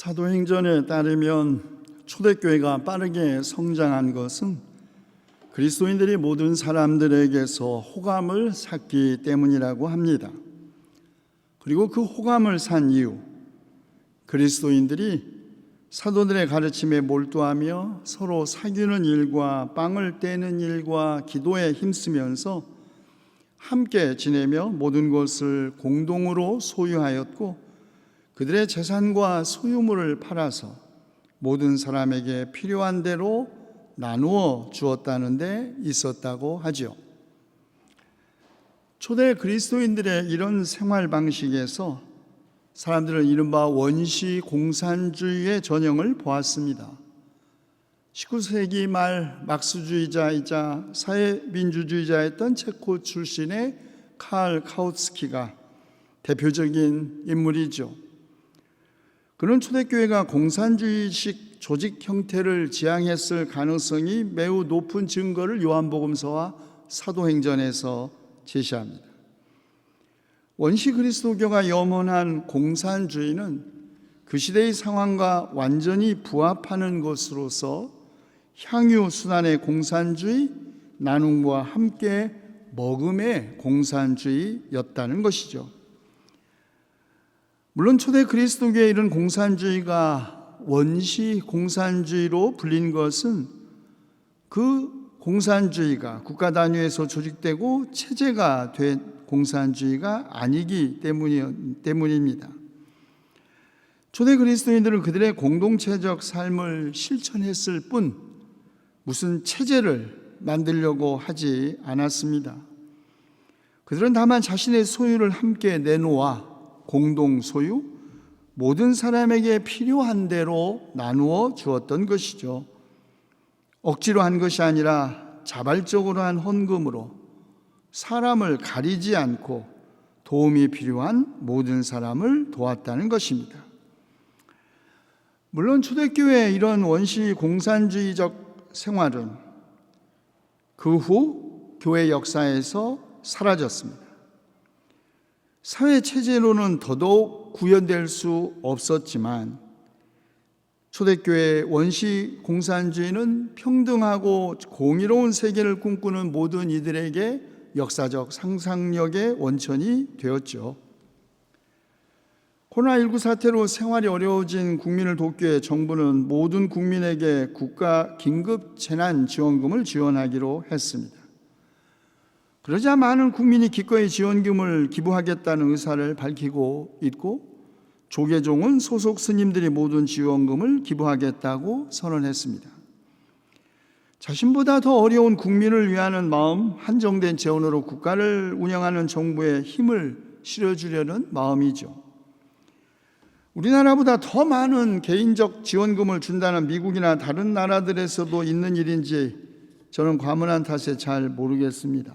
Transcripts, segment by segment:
사도행전에 따르면 초대교회가 빠르게 성장한 것은 그리스도인들이 모든 사람들에게서 호감을 샀기 때문이라고 합니다. 그리고 그 호감을 산 이유, 그리스도인들이 사도들의 가르침에 몰두하며 서로 사귀는 일과 빵을 떼는 일과 기도에 힘쓰면서 함께 지내며 모든 것을 공동으로 소유하였고 그들의 재산과 소유물을 팔아서 모든 사람에게 필요한 대로 나누어 주었다는 데 있었다고 하죠. 초대 그리스도인들의 이런 생활 방식에서 사람들은 이른바 원시 공산주의의 전형을 보았습니다. 19세기 말 막스주의자이자 사회민주주의자였던 체코 출신의 칼 카우츠키가 대표적인 인물이죠. 그는 초대교회가 공산주의식 조직 형태를 지향했을 가능성이 매우 높은 증거를 요한복음서와 사도행전에서 제시합니다. 원시 그리스도교가 염원한 공산주의는 그 시대의 상황과 완전히 부합하는 것으로서 향유 순환의 공산주의, 나눔과 함께 먹음의 공산주의였다는 것이죠. 물론 초대 그리스도교의 이런 공산주의가 원시 공산주의로 불린 것은 그 공산주의가 국가 단위에서 조직되고 체제가 된 공산주의가 아니기 때문입니다. 초대 그리스도인들은 그들의 공동체적 삶을 실천했을 뿐 무슨 체제를 만들려고 하지 않았습니다. 그들은 다만 자신의 소유를 함께 내놓아 공동 소유, 모든 사람에게 필요한 대로 나누어 주었던 것이죠. 억지로 한 것이 아니라 자발적으로 한 헌금으로 사람을 가리지 않고 도움이 필요한 모든 사람을 도왔다는 것입니다. 물론 초대교회의 이런 원시 공산주의적 생활은 그 후 교회 역사에서 사라졌습니다. 사회 체제로는 더더욱 구현될 수 없었지만 초대교회 원시 공산주의는 평등하고 공의로운 세계를 꿈꾸는 모든 이들에게 역사적 상상력의 원천이 되었죠. 코로나19 사태로 생활이 어려워진 국민을 돕기 위해 정부는 모든 국민에게 국가 긴급 재난 지원금을 지원하기로 했습니다. 그러자 많은 국민이 기꺼이 지원금을 기부하겠다는 의사를 밝히고 있고 조계종은 소속 스님들이 모든 지원금을 기부하겠다고 선언했습니다. 자신보다 더 어려운 국민을 위하는 마음, 한정된 재원으로 국가를 운영하는 정부에 힘을 실어주려는 마음이죠. 우리나라보다 더 많은 개인적 지원금을 준다는 미국이나 다른 나라들에서도 있는 일인지 저는 과문한 탓에 잘 모르겠습니다.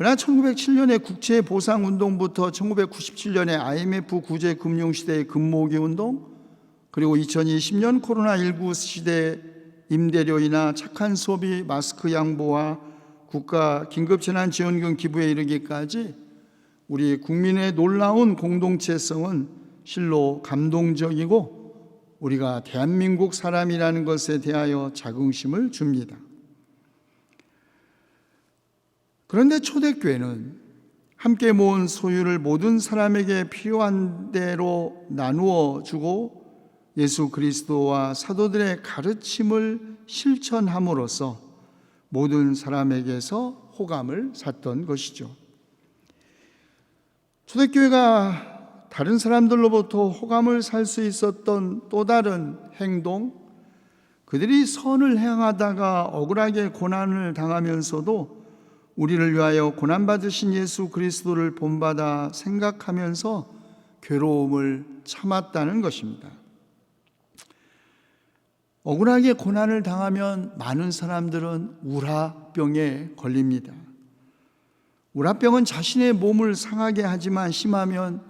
그러나 1907년의 국채 보상 운동부터 1997년의 IMF 구제 금융 시대의 금모기 운동 그리고 2020년 코로나19 시대 임대료이나 착한 소비, 마스크 양보와 국가 긴급 재난 지원금 기부에 이르기까지 우리 국민의 놀라운 공동체성은 실로 감동적이고 우리가 대한민국 사람이라는 것에 대하여 자긍심을 줍니다. 그런데 초대교회는 함께 모은 소유를 모든 사람에게 필요한 대로 나누어 주고 예수 그리스도와 사도들의 가르침을 실천함으로써 모든 사람에게서 호감을 샀던 것이죠. 초대교회가 다른 사람들로부터 호감을 살 수 있었던 또 다른 행동, 그들이 선을 행하다가 억울하게 고난을 당하면서도 우리를 위하여 고난받으신 예수 그리스도를 본받아 생각하면서 괴로움을 참았다는 것입니다. 억울하게 고난을 당하면 많은 사람들은 우라병에 걸립니다. 우라병은 자신의 몸을 상하게 하지만 심하면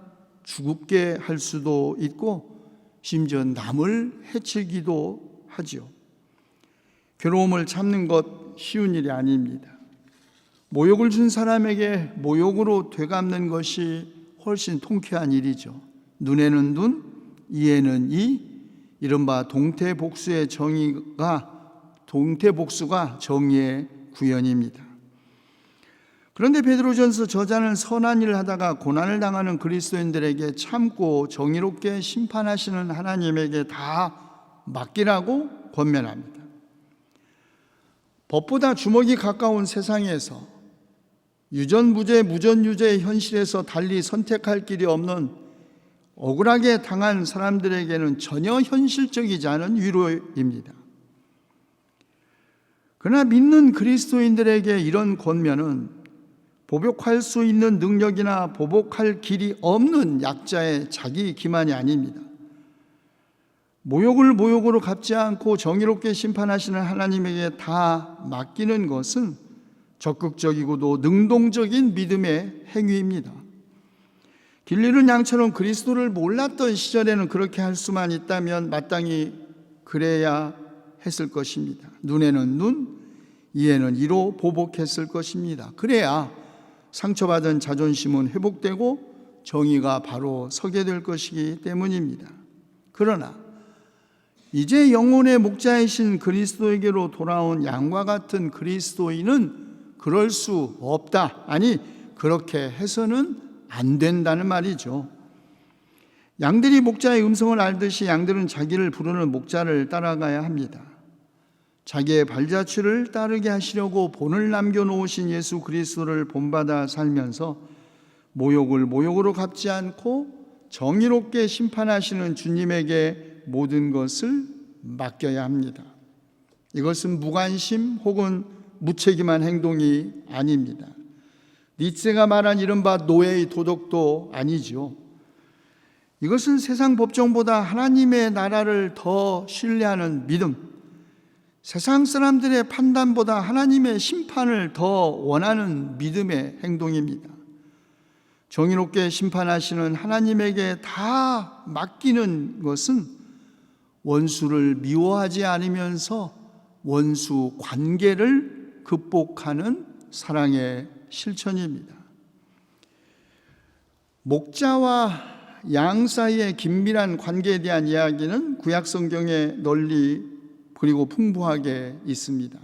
죽게 할 수도 있고 심지어 남을 해치기도 하지요. 괴로움을 참는 것 쉬운 일이 아닙니다. 모욕을 준 사람에게 모욕으로 되갚는 것이 훨씬 통쾌한 일이죠. 눈에는 눈, 이에는 이 이른바 동태복수의 정의가 동태복수가 정의의 구현입니다. 그런데 베드로전서 저자는 선한 일을 하다가 고난을 당하는 그리스도인들에게 참고 정의롭게 심판하시는 하나님에게 다 맡기라고 권면합니다. 법보다 주먹이 가까운 세상에서 유전무죄, 무전유죄의 현실에서 달리 선택할 길이 없는 억울하게 당한 사람들에게는 전혀 현실적이지 않은 위로입니다. 그러나 믿는 그리스도인들에게 이런 권면은 보복할 수 있는 능력이나 보복할 길이 없는 약자의 자기 기만이 아닙니다. 모욕을 모욕으로 갚지 않고 정의롭게 심판하시는 하나님에게 다 맡기는 것은 적극적이고도 능동적인 믿음의 행위입니다. 길 잃은 양처럼 그리스도를 몰랐던 시절에는 그렇게 할 수만 있다면 마땅히 그래야 했을 것입니다. 눈에는 눈, 이에는 이로 보복했을 것입니다. 그래야 상처받은 자존심은 회복되고 정의가 바로 서게 될 것이기 때문입니다. 그러나 이제 영혼의 목자이신 그리스도에게로 돌아온 양과 같은 그리스도인은 그럴 수 없다. 아니, 그렇게 해서는 안 된다는 말이죠. 양들이 목자의 음성을 알듯이 양들은 자기를 부르는 목자를 따라가야 합니다. 자기의 발자취를 따르게 하시려고 본을 남겨놓으신 예수 그리스도를 본받아 살면서 모욕을 모욕으로 갚지 않고 정의롭게 심판하시는 주님에게 모든 것을 맡겨야 합니다. 이것은 무관심 혹은 무책임한 행동이 아닙니다. 니츠가 말한 이른바 노예의 도덕도 아니죠. 이것은 세상 법정보다 하나님의 나라를 더 신뢰하는 믿음, 세상 사람들의 판단보다 하나님의 심판을 더 원하는 믿음의 행동입니다. 정의롭게 심판하시는 하나님에게 다 맡기는 것은 원수를 미워하지 않으면서 원수 관계를 극복하는 사랑의 실천입니다. 목자와 양 사이의 긴밀한 관계에 대한 이야기는 구약 성경에 널리 그리고 풍부하게 있습니다.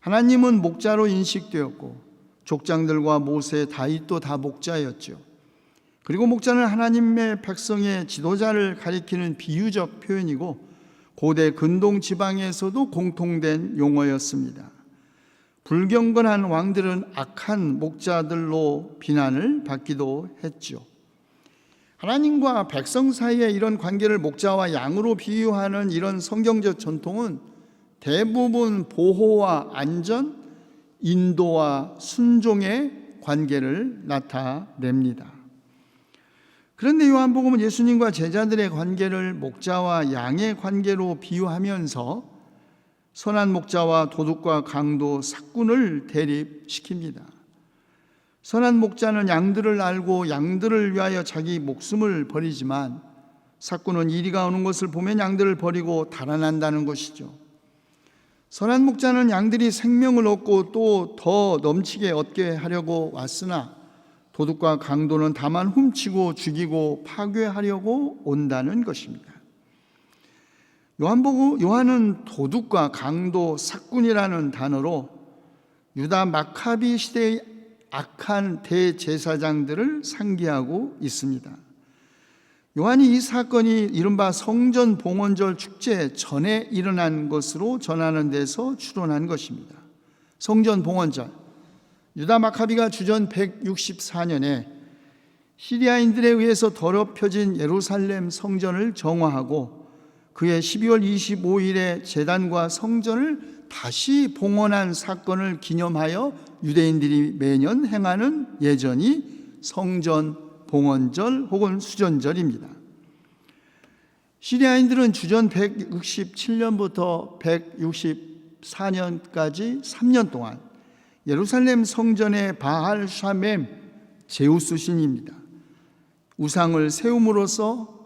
하나님은 목자로 인식되었고 족장들과 모세, 다윗도 다 목자였죠. 그리고 목자는 하나님의 백성의 지도자를 가리키는 비유적 표현이고 고대 근동 지방에서도 공통된 용어였습니다. 불경건한 왕들은 악한 목자들로 비난을 받기도 했죠. 하나님과 백성 사이의 이런 관계를 목자와 양으로 비유하는 이런 성경적 전통은 대부분 보호와 안전, 인도와 순종의 관계를 나타냅니다. 그런데 요한복음은 예수님과 제자들의 관계를 목자와 양의 관계로 비유하면서 선한 목자와 도둑과 강도, 사꾼을 대립시킵니다. 선한 목자는 양들을 알고 양들을 위하여 자기 목숨을 버리지만 사꾼은 이리가 오는 것을 보면 양들을 버리고 달아난다는 것이죠. 선한 목자는 양들이 생명을 얻고 또 더 넘치게 얻게 하려고 왔으나 도둑과 강도는 다만 훔치고 죽이고 파괴하려고 온다는 것입니다. 요한복음 요한은 도둑과 강도, 사꾼이라는 단어로 유다 마카비 시대의 악한 대제사장들을 상기하고 있습니다. 요한이 이 사건이 이른바 성전 봉헌절 축제 전에 일어난 것으로 전하는 데서 추론한 것입니다. 성전 봉헌절 유다 마카비가 주전 164년에 시리아인들에 의해서 더럽혀진 예루살렘 성전을 정화하고 그해 12월 25일에 재단과 성전을 다시 봉헌한 사건을 기념하여 유대인들이 매년 행하는 예전이 성전 봉헌절 혹은 수전절입니다. 시리아인들은 주전 167년부터 164년까지 3년 동안 예루살렘 성전의 바알 샤멤 제우스 신입니다. 우상을 세움으로써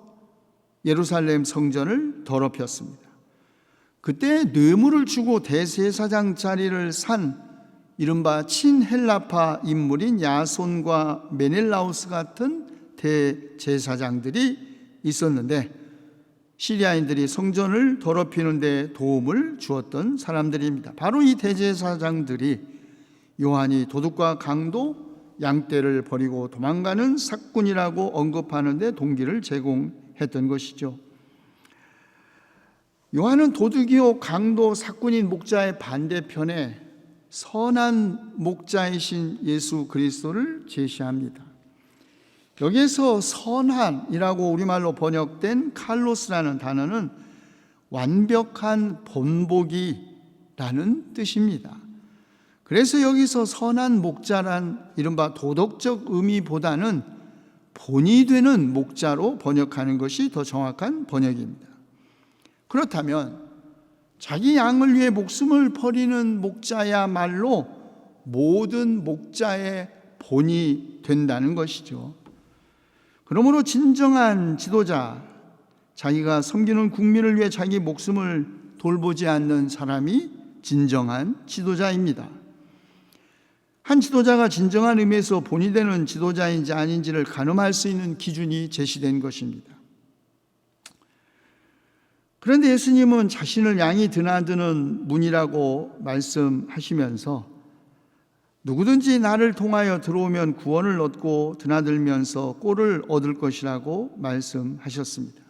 예루살렘 성전을 더럽혔습니다. 그때 뇌물을 주고 대세사장 자리를 산 이른바 친헬라파 인물인 야손과 메넬라우스 같은 대제사장들이 있었는데 시리아인들이 성전을 더럽히는 데 도움을 주었던 사람들입니다. 바로 이 대제사장들이 요한이 도둑과 강도 양떼를 버리고 도망가는 사꾼이라고 언급하는 데 동기를 제공 했던 것이죠. 요한은 도둑이요 강도 사꾼인 목자의 반대편에 선한 목자이신 예수 그리스도를 제시합니다. 여기에서 선한이라고 우리말로 번역된 칼로스라는 단어는 완벽한 본보기라는 뜻입니다. 그래서 여기서 선한 목자란 이른바 도덕적 의미보다는 본이 되는 목자로 번역하는 것이 더 정확한 번역입니다. 그렇다면 자기 양을 위해 목숨을 버리는 목자야말로 모든 목자의 본이 된다는 것이죠. 그러므로 진정한 지도자, 자기가 섬기는 국민을 위해 자기 목숨을 돌보지 않는 사람이 진정한 지도자입니다. 한 지도자가 진정한 의미에서 본이 되는 지도자인지 아닌지를 가늠할 수 있는 기준이 제시된 것입니다. 그런데 예수님은 자신을 양이 드나드는 문이라고 말씀하시면서 누구든지 나를 통하여 들어오면 구원을 얻고 드나들면서 꼴을 얻을 것이라고 말씀하셨습니다.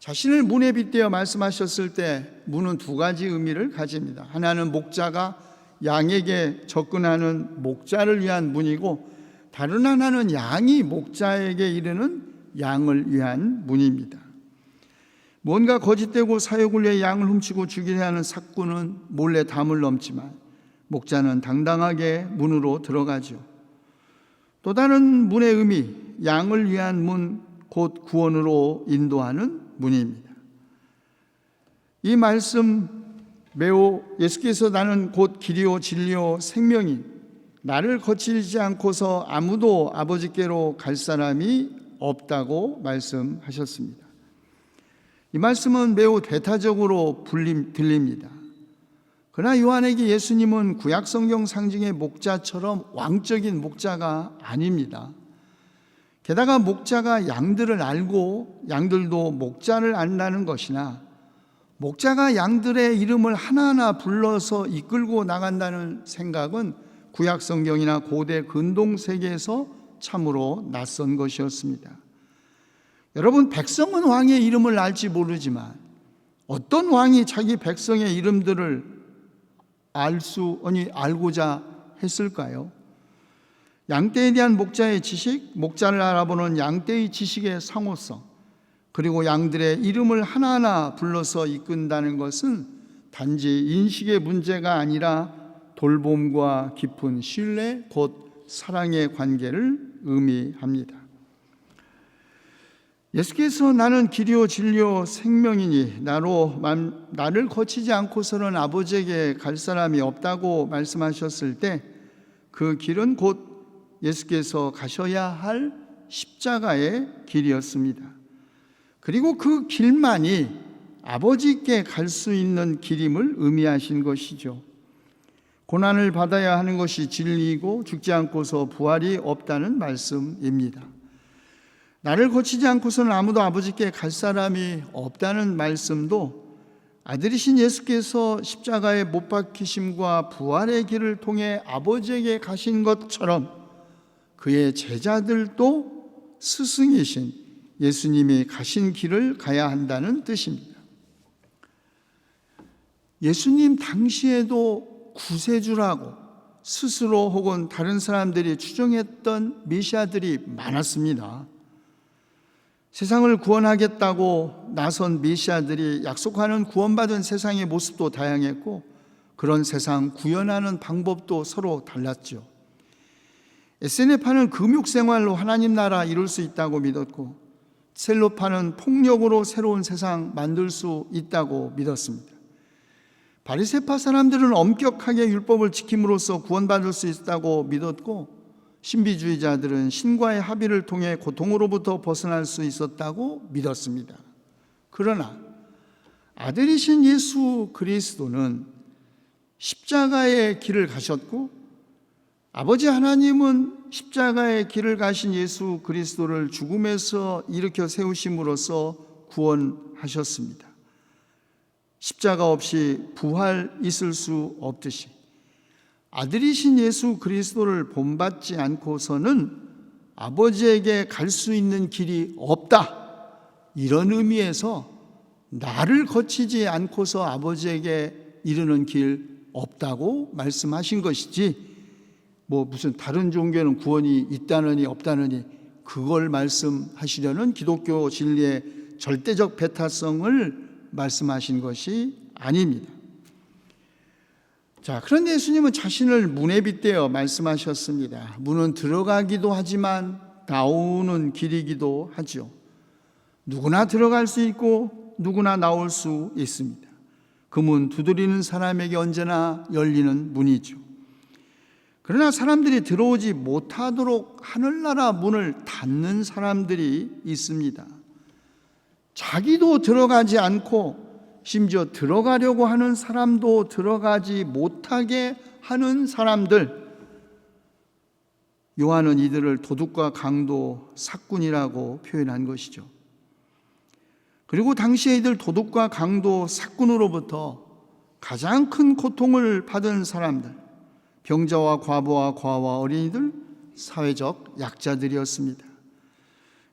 자신을 문에 빗대어 말씀하셨을 때 문은 두 가지 의미를 가집니다. 하나는 목자가 양에게 접근하는 목자를 위한 문이고 다른 하나는 양이 목자에게 이르는 양을 위한 문입니다. 뭔가 거짓되고 사욕을 위해 양을 훔치고 죽이려 하는 사꾼은 몰래 담을 넘지만 목자는 당당하게 문으로 들어가죠. 또 다른 문의 의미, 양을 위한 문, 곧 구원으로 인도하는 문입니다. 이 말씀 매우 예수께서 나는 곧 길이요 진리요 생명인 나를 거칠지 않고서 아무도 아버지께로 갈 사람이 없다고 말씀하셨습니다. 이 말씀은 매우 대타적으로 불림, 들립니다. 그러나 요한에게 예수님은 구약 성경 상징의 목자처럼 왕적인 목자가 아닙니다. 게다가 목자가 양들을 알고 양들도 목자를 안다는 것이나 목자가 양들의 이름을 하나하나 불러서 이끌고 나간다는 생각은 구약 성경이나 고대 근동 세계에서 참으로 낯선 것이었습니다. 여러분 백성은 왕의 이름을 알지 모르지만 어떤 왕이 자기 백성의 이름들을 알 수 아니 알고자 했을까요? 양떼에 대한 목자의 지식, 목자를 알아보는 양떼의 지식의 상호성, 그리고 양들의 이름을 하나하나 불러서 이끈다는 것은 단지 인식의 문제가 아니라 돌봄과 깊은 신뢰, 곧 사랑의 관계를 의미합니다. 예수께서 나는 길이요 진리요 생명이니 나로 나를 거치지 않고서는 아버지에게 갈 사람이 없다고 말씀하셨을 때 그 길은 곧 예수께서 가셔야 할 십자가의 길이었습니다. 그리고 그 길만이 아버지께 갈 수 있는 길임을 의미하신 것이죠. 고난을 받아야 하는 것이 진리이고 죽지 않고서 부활이 없다는 말씀입니다. 나를 고치지 않고서는 아무도 아버지께 갈 사람이 없다는 말씀도 아들이신 예수께서 십자가에 못 박히심과 부활의 길을 통해 아버지에게 가신 것처럼 그의 제자들도 스승이신 예수님이 가신 길을 가야 한다는 뜻입니다. 예수님 당시에도 구세주라고 스스로 혹은 다른 사람들이 추정했던 메시아들이 많았습니다. 세상을 구원하겠다고 나선 메시아들이 약속하는 구원받은 세상의 모습도 다양했고 그런 세상 구현하는 방법도 서로 달랐죠. SNF파는 금욕 생활로 하나님 나라 이룰 수 있다고 믿었고 셀로파는 폭력으로 새로운 세상 만들 수 있다고 믿었습니다. 바리세파 사람들은 엄격하게 율법을 지킴으로써 구원받을 수 있다고 믿었고 신비주의자들은 신과의 합의를 통해 고통으로부터 벗어날 수 있었다고 믿었습니다. 그러나 아들이신 예수 그리스도는 십자가의 길을 가셨고 아버지 하나님은 십자가의 길을 가신 예수 그리스도를 죽음에서 일으켜 세우심으로써 구원하셨습니다. 십자가 없이 부활 있을 수 없듯이 아들이신 예수 그리스도를 본받지 않고서는 아버지에게 갈 수 있는 길이 없다. 이런 의미에서 나를 거치지 않고서 아버지에게 이르는 길 없다고 말씀하신 것이지 뭐 무슨 다른 종교는 구원이 있다느니 없다느니 그걸 말씀하시려는 기독교 진리의 절대적 배타성을 말씀하신 것이 아닙니다. 자, 그런데 예수님은 자신을 문에 빗대어 말씀하셨습니다. 문은 들어가기도 하지만 나오는 길이기도 하죠. 누구나 들어갈 수 있고 누구나 나올 수 있습니다. 그 문 두드리는 사람에게 언제나 열리는 문이죠. 그러나 사람들이 들어오지 못하도록 하늘나라 문을 닫는 사람들이 있습니다. 자기도 들어가지 않고 심지어 들어가려고 하는 사람도 들어가지 못하게 하는 사람들. 요한은 이들을 도둑과 강도, 사꾼이라고 표현한 것이죠. 그리고 당시에 이들 도둑과 강도, 사꾼으로부터 가장 큰 고통을 받은 사람들, 병자와 과부와 과와 어린이들, 사회적 약자들이었습니다.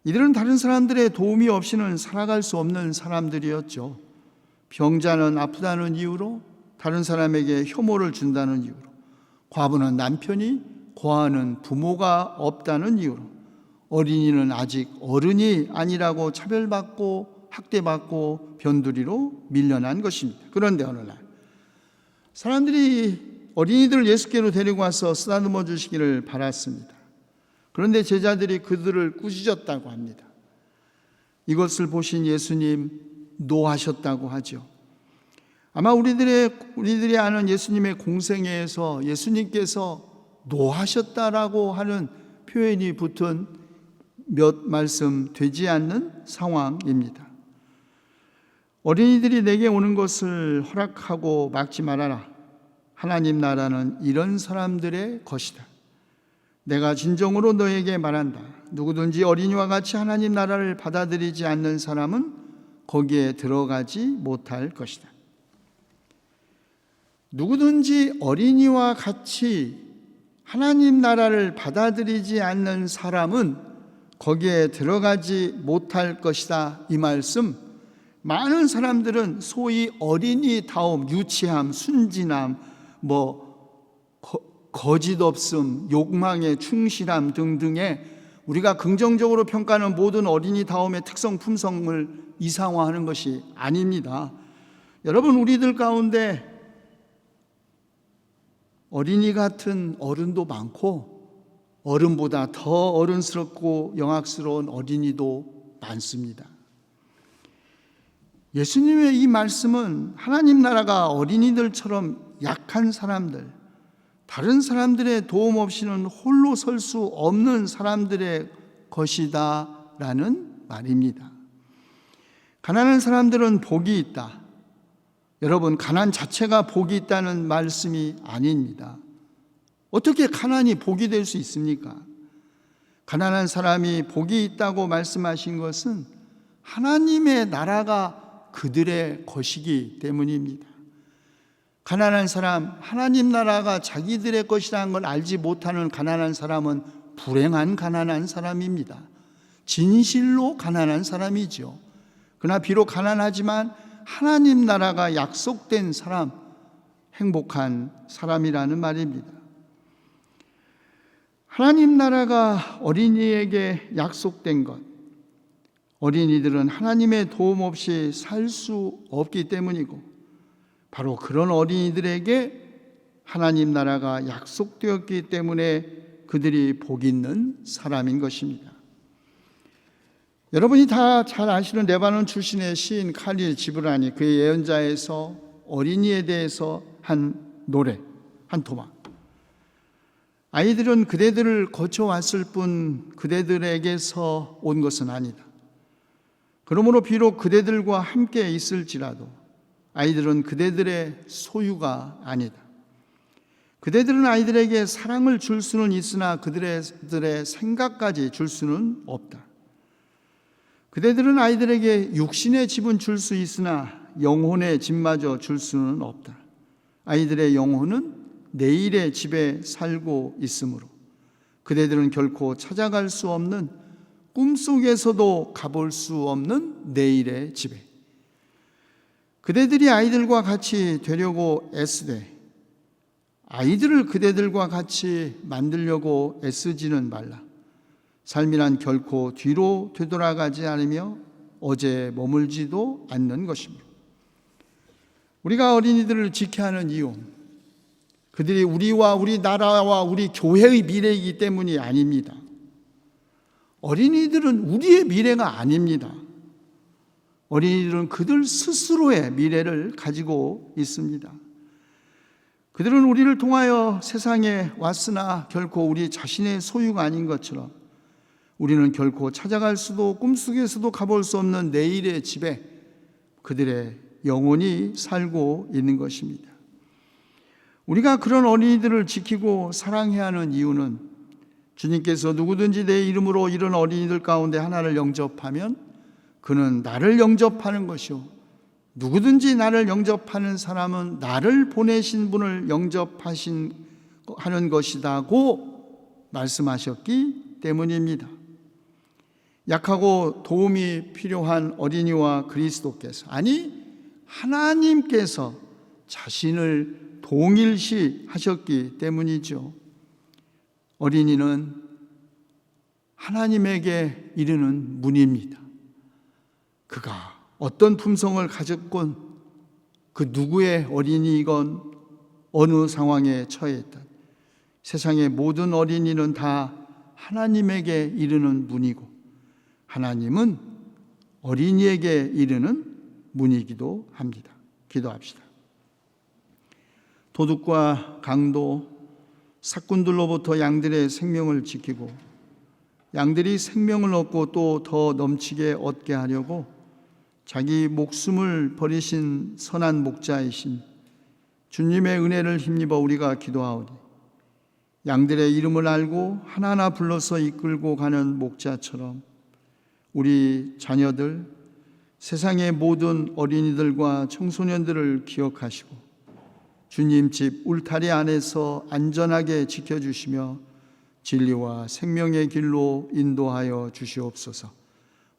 이들은 다른 사람들의 도움이 없이는 살아갈 수 없는 사람들이었죠. 병자는 아프다는 이유로 다른 사람에게 혐오를 준다는 이유로 과부는 남편이 고아는 부모가 없다는 이유로 어린이는 아직 어른이 아니라고 차별받고 학대받고 변두리로 밀려난 것입니다. 그런데 어느 날 사람들이 어린이들을 예수께로 데리고 와서 쓰다듬어 주시기를 바랐습니다. 그런데 제자들이 그들을 꾸짖었다고 합니다. 이것을 보신 예수님 노하셨다고 하죠. 아마 우리들의 우리들이 아는 예수님의 공생애에서 예수님께서 노하셨다라고 하는 표현이 붙은 몇 말씀 되지 않는 상황입니다. 어린이들이 내게 오는 것을 허락하고 막지 말아라. 하나님 나라는 이런 사람들의 것이다. 내가 진정으로 너에게 말한다. 누구든지 어린이와 같이 하나님 나라를 받아들이지 않는 사람은 거기에 들어가지 못할 것이다. 누구든지 어린이와 같이 하나님 나라를 받아들이지 않는 사람은 거기에 들어가지 못할 것이다. 이 말씀, 많은 사람들은 소위 어린이 다움, 유치함, 순진함, 뭐, 거짓 없음, 욕망에 충실함 등등의 우리가 긍정적으로 평가하는 모든 어린이 다움의 특성, 품성을 이상화하는 것이 아닙니다. 여러분, 우리들 가운데 어린이 같은 어른도 많고 어른보다 더 어른스럽고 영악스러운 어린이도 많습니다. 예수님의 이 말씀은 하나님 나라가 어린이들처럼 약한 사람들, 다른 사람들의 도움 없이는 홀로 설 수 없는 사람들의 것이다 라는 말입니다. 가난한 사람들은 복이 있다. 여러분, 가난 자체가 복이 있다는 말씀이 아닙니다. 어떻게 가난이 복이 될 수 있습니까? 가난한 사람이 복이 있다고 말씀하신 것은 하나님의 나라가 그들의 것이기 때문입니다. 가난한 사람, 하나님 나라가 자기들의 것이라는 걸 알지 못하는 가난한 사람은 불행한 가난한 사람입니다. 진실로 가난한 사람이죠. 그러나 비록 가난하지만 하나님 나라가 약속된 사람, 행복한 사람이라는 말입니다. 하나님 나라가 어린이에게 약속된 것, 어린이들은 하나님의 도움 없이 살 수 없기 때문이고, 바로 그런 어린이들에게 하나님 나라가 약속되었기 때문에 그들이 복 있는 사람인 것입니다. 여러분이 다 잘 아시는 레바논 출신의 시인 칼릴 지브라니 그의 예언자에서 어린이에 대해서 한 노래, 한 토막. 아이들은 그대들을 거쳐왔을 뿐 그대들에게서 온 것은 아니다. 그러므로 비록 그대들과 함께 있을지라도 아이들은 그대들의 소유가 아니다. 그대들은 아이들에게 사랑을 줄 수는 있으나 그들의 생각까지 줄 수는 없다. 그대들은 아이들에게 육신의 집은 줄 수 있으나 영혼의 집마저 줄 수는 없다. 아이들의 영혼은 내일의 집에 살고 있으므로 그대들은 결코 찾아갈 수 없는 꿈속에서도 가볼 수 없는 내일의 집에 그대들이 아이들과 같이 되려고 애쓰되 아이들을 그대들과 같이 만들려고 애쓰지는 말라. 삶이란 결코 뒤로 되돌아가지 않으며 어제 머물지도 않는 것입니다. 우리가 어린이들을 지켜야 하는 이유, 그들이 우리와 우리 나라와 우리 교회의 미래이기 때문이 아닙니다. 어린이들은 우리의 미래가 아닙니다. 어린이들은 그들 스스로의 미래를 가지고 있습니다. 그들은 우리를 통하여 세상에 왔으나 결코 우리 자신의 소유가 아닌 것처럼 우리는 결코 찾아갈 수도 꿈속에서도 가볼 수 없는 내일의 집에 그들의 영혼이 살고 있는 것입니다. 우리가 그런 어린이들을 지키고 사랑해야 하는 이유는 주님께서 누구든지 내 이름으로 이런 어린이들 가운데 하나를 영접하면 그는 나를 영접하는 것이요. 누구든지 나를 영접하는 사람은 나를 보내신 분을 영접하신 하는 것이다고 말씀하셨기 때문입니다. 약하고 도움이 필요한 어린이와 그리스도께서 아니 하나님께서 자신을 동일시 하셨기 때문이죠. 어린이는 하나님에게 이르는 문입니다. 그가 어떤 품성을 가졌건 그 누구의 어린이건 어느 상황에 처했던 세상의 모든 어린이는 다 하나님에게 이르는 문이고 하나님은 어린이에게 이르는 문이기도 합니다. 기도합시다. 도둑과 강도, 사꾼들로부터 양들의 생명을 지키고 양들이 생명을 얻고 또 더 넘치게 얻게 하려고 자기 목숨을 버리신 선한 목자이신 주님의 은혜를 힘입어 우리가 기도하오니 양들의 이름을 알고 하나하나 불러서 이끌고 가는 목자처럼 우리 자녀들 세상의 모든 어린이들과 청소년들을 기억하시고 주님 집 울타리 안에서 안전하게 지켜주시며 진리와 생명의 길로 인도하여 주시옵소서.